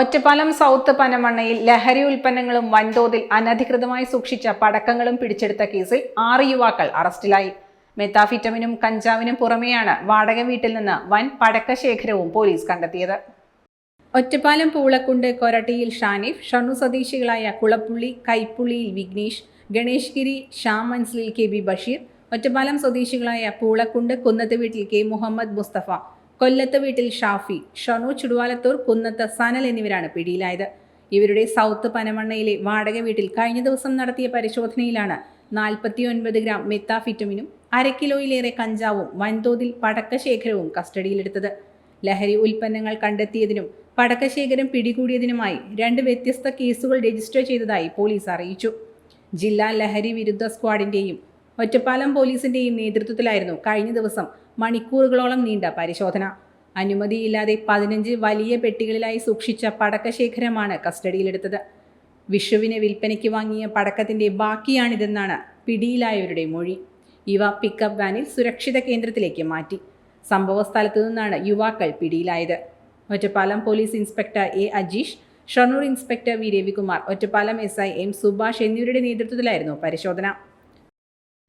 Ottapalam south പനമണ്ണയിൽ ലഹരി ഉൽപ്പന്നങ്ങളും വൻതോതിൽ അനധികൃതമായി സൂക്ഷിച്ച പടക്കങ്ങളും പിടിച്ചെടുത്ത കേസിൽ ആറ് യുവാക്കൾ അറസ്റ്റിലായി. മെത്താഫിറ്റമിനും കഞ്ചാവിനും പുറമെയാണ് വാടക വീട്ടിൽ നിന്ന് വൻ പടക്ക ശേഖരവും പോലീസ് കണ്ടെത്തിയത്. ഒറ്റപ്പാലം പൂളക്കുണ്ട് കൊരട്ടിയിൽ ഷാനിഫ് ഷണ്ണു സ്വദേശികളായ കുളപ്പുള്ളി കൈപ്പുള്ളിയിൽ വിഘ്നേഷ് ഗണേഷ്ഗിരി ഗിരി ഷാം മൻസിലിൽ കെ ബി ബഷീർ ഒറ്റപ്പാലം സ്വദേശികളായ പൂളക്കുണ്ട് കുന്നത്ത് വീട്ടിൽ കെ മുഹമ്മദ് മുസ്തഫ കൊല്ലത്ത് വീട്ടിൽ ഷാഫി ഷണു ചുടുവാലത്തൂർ കുന്നത്ത് സനൽ എന്നിവരാണ് പിടിയിലായത്. ഇവരുടെ സൗത്ത് പനമണ്ണയിലെ വാടക വീട്ടിൽ കഴിഞ്ഞ ദിവസം നടത്തിയ പരിശോധനയിലാണ് നാൽപ്പത്തി ഒൻപത് ഗ്രാം മെത്താഫിറ്റമിനും അര കിലോയിലേറെ കഞ്ചാവും വൻതോതിൽ പടക്കശേഖരവും കസ്റ്റഡിയിലെടുത്തത്. ലഹരി ഉൽപ്പന്നങ്ങൾ കണ്ടെത്തിയതിനും പടക്കശേഖരം പിടികൂടിയതിനുമായി രണ്ട് വ്യത്യസ്ത കേസുകൾ രജിസ്റ്റർ ചെയ്തതായി പോലീസ് അറിയിച്ചു. ജില്ലാ ലഹരി വിരുദ്ധ സ്ക്വാഡിന്റെയും ഒറ്റപ്പാലം പോലീസിന്റെയും നേതൃത്വത്തിലായിരുന്നു കഴിഞ്ഞ ദിവസം മണിക്കൂറുകളോളം നീണ്ട പരിശോധന. അനുമതിയില്ലാതെ പതിനഞ്ച് വലിയ പെട്ടികളിലായി സൂക്ഷിച്ച പടക്കശേഖരമാണ് കസ്റ്റഡിയിലെടുത്തത്. വിഷുവിന് വിൽപ്പനയ്ക്ക് വാങ്ങിയ പടക്കത്തിന്റെ ബാക്കിയാണിതെന്നാണ് പിടിയിലായവരുടെ മൊഴി. ഇവ പിക്കപ്പ് വാനിൽ സുരക്ഷിത കേന്ദ്രത്തിലേക്ക് മാറ്റി. സംഭവ സ്ഥലത്തു നിന്നാണ് യുവാക്കൾ പിടിയിലായത്. Ottapalam police inspector A Ajeesh Shoranur inspector V Ravikumar Ottapalam S I M Subhash എന്നിവരുടെ നേതൃത്വത്തിലായിരുന്നു പരിശോധന.